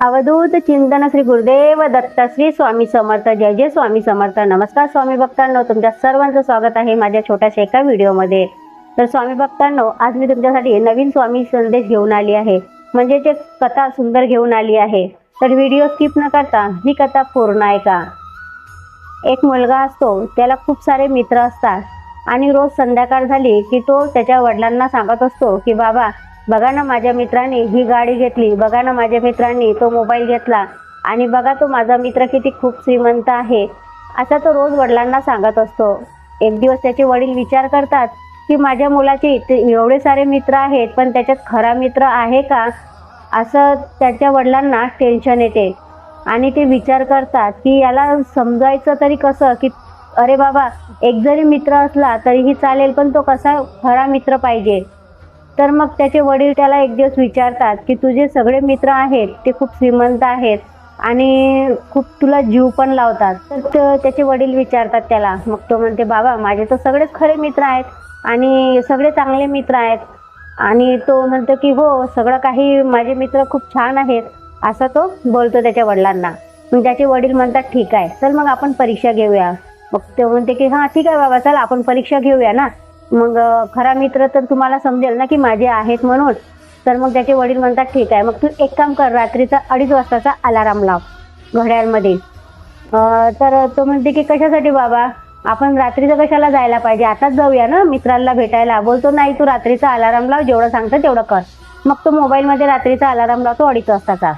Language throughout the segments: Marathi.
अवधूत चिंतन श्री गुरुदेव दत्त श्री स्वामी समर्थ. जय जय स्वामी समर्थ. नमस्कार स्वामी भक्तांनो तुमच्या सर्वांचं स्वागत आहे माझ्या छोट्याशा एका व्हिडिओमध्ये. तर स्वामी भक्तांनो आज मी तुमच्यासाठी नवीन स्वामी संदेश घेऊन आली आहे. म्हणजे जे कथा सुंदर घेऊन आली आहे. तर व्हिडिओ स्किप न करता ही कथा पूर्ण ऐका. एक मुलगा असतो त्याला खूप सारे मित्र असतात. आणि रोज संध्याकाळ झाली की तो त्याच्या वडिलांना सांगत असतो की बाबा बघा ना माझ्या मित्राने ही गाडी घेतली बघा ना माझ्या मित्रांनी तो मोबाईल घेतला आणि बघा तो माझा मित्र किती खूप श्रीमंत आहे. असा तो रोज वडिलांना सांगत असतो. एक दिवस त्याचे वडील विचार करतात की माझ्या मुलाचे इथे एवढे सारे मित्र आहेत पण त्याच्यात खरा मित्र आहे का? असं त्याच्या वडिलांना टेन्शन येते. आणि ते विचार करतात की याला समजायचं तरी कसं? की अरे बाबा एक जरी मित्र असला तरीही चालेल पण तो कसा खरा मित्र पाहिजे? तर मग त्याचे वडील त्याला एक दिवस विचारतात की तुझे सगळे मित्र आहेत ते खूप श्रीमंत आहेत आणि खूप तुला जीव पण लावतात. तर त्याचे वडील विचारतात त्याला. मग तो म्हणते बाबा माझे तर सगळेच खरे मित्र आहेत आणि सगळे चांगले मित्र आहेत. आणि तो म्हणतो की हो सगळं काही माझे मित्र खूप छान आहेत असं तो बोलतो त्याच्या वडिलांना. मग त्याचे वडील म्हणतात ठीक आहे चल मग आपण परीक्षा घेऊया. मग ते म्हणते की हां ठीक आहे बाबा चल आपण परीक्षा घेऊया ना. मग खरा मित्र तर तुम्हाला समजेल ना की माझे आहेत म्हणून. तर मग त्याचे वडील म्हणतात ठीक आहे मग तू एक काम कर रात्रीचा अडीच वाजताचा अलाराम लाव घड्याळमध्ये. तर तो म्हणते की कशासाठी बाबा? आपण रात्रीचं कशाला जायला पाहिजे? आताच जाऊया ना मित्रांना भेटायला. बोलतो नाही तू रात्रीचा अलाराम लाव जेवढं सांगतं तेवढं कर. मग तो मोबाईलमध्ये रात्रीचा अलाराम लावतो अडीच वाजताचा.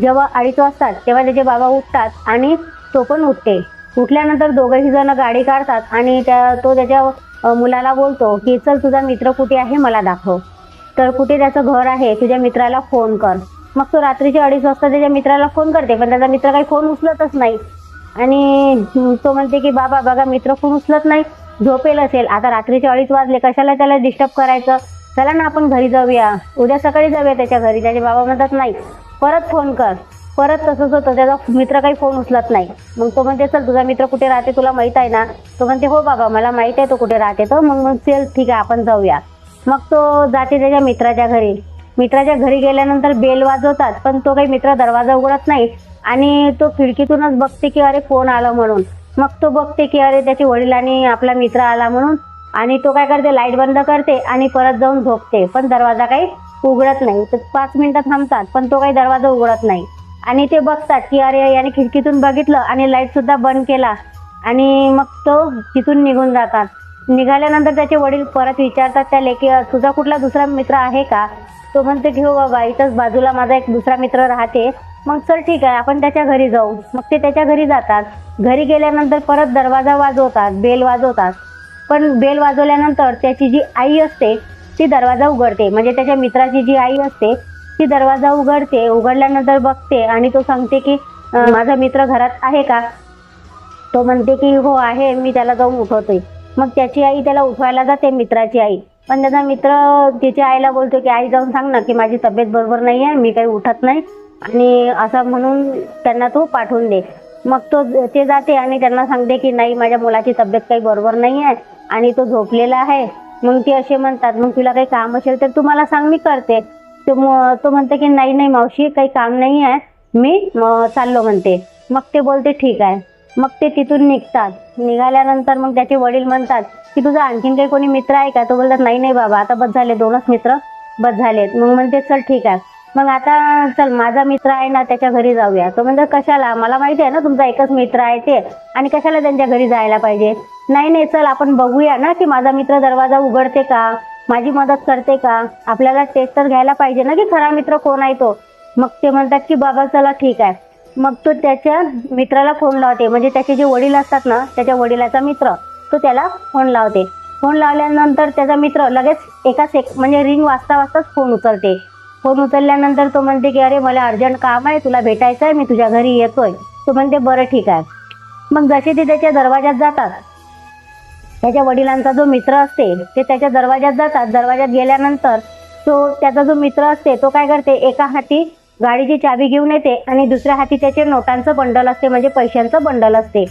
जेव्हा अडीच वाजतात तेव्हा त्याचे बाबा उठतात आणि तो पण उठते. उठल्यानंतर दोघंही जण गाडी काढतात आणि त्या तो त्याच्या मुलाला बोलतो की चल तुझा मित्र कुठे आहे? मला दाखव. तर कुठे त्याचं घर आहे? तुझ्या मित्राला फोन कर. मग तो रात्रीचे अडीच वाजता त्याच्या मित्राला फोन करते पण त्याचा मित्र काही फोन उचलतच नाही. आणि तो म्हणते की बाबा बघा मित्र फोन उचलत नाही. झोपेल असेल. आता रात्रीचे अडीच वाजले. कशाला त्याला डिस्टर्ब करायचं? चला ना आपण घरी जाऊया. उद्या सकाळी जाऊया त्याच्या घरी. त्याचे बाबा म्हणतात नाही. परत फोन कर. परत तसंच होतं त्याचा मित्र काही फोन उचलत नाही. मग तो म्हणते चल तुझा मित्र कुठे राहते तुला माहीत आहे ना? तो म्हणते हो बाबा मला माहीत आहे तो कुठे राहते. तो मग मग चल ठीक आहे आपण जाऊया. मग तो जाते त्याच्या मित्राच्या घरी. मित्राच्या घरी गेल्यानंतर बेल वाजवतात पण तो काही मित्र दरवाजा उघडत नाही आणि तो खिडकीतूनच बघते की अरे फोन आला म्हणून. मग तो बघते की अरे त्याचे वडिलांनी आपला मित्र आला म्हणून. आणि तो काय करते लाइट बंद करते आणि परत जाऊन झोपते. पण दरवाजा काही उघडत नाही. तर पाच मिनिटं थांबतात पण तो काही दरवाजा उघडत नाही. आणि ते बघतात की अरे याने खिडकीतून बघितलं आणि लाइट सुद्धा बंद केला. आणि मग तो तिथून निघून जातात. निघाल्यानंतर त्याचे वडील परत विचारतात त्या लेकी तुझा कुठला दुसरा मित्र आहे का? तो म्हणतो घेऊ हो बाबा इथंच बाजूला माझा एक दुसरा मित्र राहते. मग चल ठीक आहे आपण त्याच्या घरी जाऊ. मग ते त्याच्या घरी जातात. घरी गेल्यानंतर परत दरवाजा वाजवतात बेल वाजवतात. पण बेल वाजवल्यानंतर त्याची जी आई असते ती दरवाजा उघडते. म्हणजे त्याच्या मित्राची जी आई असते ती दरवाजा उघडते उघडल्यानंतर बघते आणि तो सांगते की माझा मित्र घरात आहे का? तो म्हणते की हो आहे मी त्याला जाऊन उठवते मग त्याची आई त्याला उठवायला जाते मित्राची आई. पण त्याचा मित्र तिच्या आईला बोलतो की आई जाऊन सांग ना की माझी तब्येत बरोबर नाही आहे मी काही उठत नाही. आणि असं म्हणून त्यांना तो पाठवून दे. मग तो ते जाते आणि त्यांना सांगते की नाही माझ्या मुलाची तब्येत काही बरोबर नाही आहे आणि तो झोपलेला आहे. मग ते असे म्हणतात मग तुला काही काम असेल तर तू मला सांग मी करते. तो तो म्हणते की नाही नाही मावशी काही काम नाही आहे. मी चाललो म्हणते. मग ते बोलते ठीक आहे. मग ते तिथून निघतात. निघाल्यानंतर मग त्याचे वडील म्हणतात की तुझा आणखीन काही कोणी मित्र आहे का? तो बोलतात नाही नाही बाबा आता बस झाले दोनच मित्र बस झालेत. मग म्हणते चल ठीक आहे. मग आता चल माझा मित्र आहे ना त्याच्या घरी जाऊया. तो म्हणतो कशाला? मला माहिती आहे ना तुमचा एकच मित्र आहे ते. आणि कशाला त्यांच्या घरी जायला पाहिजे? नाही नाही चल आपण बघूया ना की माझा मित्र दरवाजा उघडते का? माझी मदत करते का? आपल्याला टेस्ट तर घ्यायला पाहिजे ना की खरा मित्र कोण आहे तो? मग ते म्हणतात की बाबा चला ठीक आहे. मग तो त्याच्या मित्राला फोन लावते. म्हणजे त्याचे जे वडील असतात ना त्याच्या वडिलाचा मित्र तो त्याला फोन लावते. फोन लावल्यानंतर त्याचा मित्र लगेच एका सेक म्हणजे रिंग वाजता वाजताच फोन उचलते. फोन उचलल्यानंतर तो म्हणते की अरे मला अर्जंट काम आहे तुला भेटायचं आहे मी तुझ्या घरी येतोय. तो म्हणते बरं ठीक आहे. मग जसे ते त्याच्या दरवाजात जातात त्याच्या वडिलांचा जो मित्र असते ते त्याच्या दरवाजात जातात. दरवाजात गेल्यानंतर तो त्याचा जो मित्र असते तो काय करते? एका हाती गाडीची चाबी घेऊन येते आणि दुसऱ्या हाती त्याचे नोटांचं बंडल असते म्हणजे पैशांचं बंडल असते.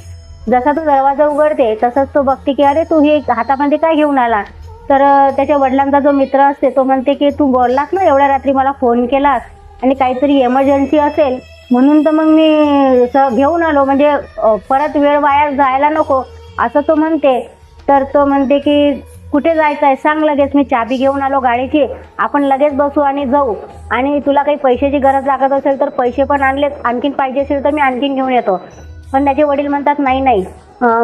जसा तो दरवाजा उघडते तसंच तो बघते की अरे तू हे हातामध्ये काय घेऊन आला? तर त्याच्या वडिलांचा जो मित्र असते तो म्हणते की तू बोललास ना एवढ्या रात्री मला फोन केलास आणि काहीतरी एमर्जन्सी असेल म्हणून तर मग मी स- घेऊन आलो. म्हणजे परत वेळ वाया जायला नको. असं तो म्हणते. तर तो म्हणते की कुठे जायचं आहे सांग लगेच. मी चाबी घेऊन आलो गाडीची. आपण लगेच बसू आणि जाऊ. आणि तुला काही पैशाची गरज लागत असेल तर पैसे पण आणलेत आणखीन पाहिजे असेल तर मी आणखीन घेऊन येतो. पण त्याचे वडील म्हणतात नाही नाही.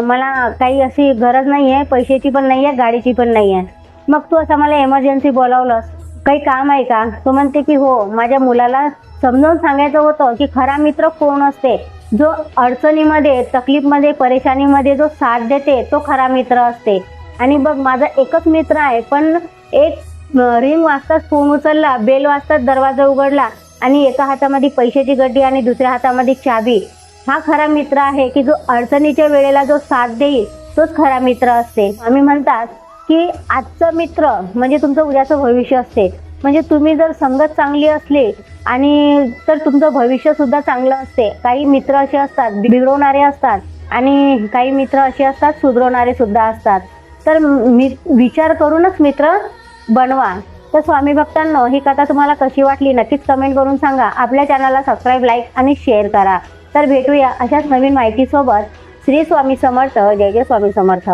मला काही अशी गरज नाही आहे पैशाची पण नाही आहे गाडीची पण नाही आहे मग तू असं मला एमर्जन्सी बोलावलंस. काही काम आहे का? तो म्हणते की हो. माझ्या मुलाला समजावून सांगायचं होतं की खरा मित्र कोण असते? जो अडचणीमध्ये तकलीफमध्ये परेशानीमध्ये जो साथ देते तो खरा मित्र असते. आणि बघ माझा एकच मित्र आहे पण एक रिंग वाजताच फोन उचलला बेल वाजताच दरवाजा उघडला आणि एका हातामध्ये पैशाची गड्डी आणि दुसऱ्या हातामध्ये चाबी. हा खरा मित्र आहे की जो अडचणीच्या वेळेला जो साथ देईल तोच खरा मित्र असते. आम्ही म्हणतात की आजचं मित्र म्हणजे तुमचं उद्याचं भविष्य असते. म्हणजे तुम्ही जर संगत चांगली असली आणि तर तुमचं भविष्य सुद्धा चांगलं असते. काही मित्र असे असतात बिघडवणारे असतात आणि काही मित्र असे असतात सुधरवणारे सुद्धा असतात. तर मी विचार करूनच मित्र बनवा. तर स्वामी भक्तांनो ही कथा तुम्हाला कशी वाटली नक्कीच कमेंट करून सांगा. आपल्या चॅनलला सबस्क्राईब लाईक आणि शेअर करा. तर भेटूया अशाच नवीन माहितीसोबत. श्री स्वामी समर्थ. जय जय स्वामी समर्थ.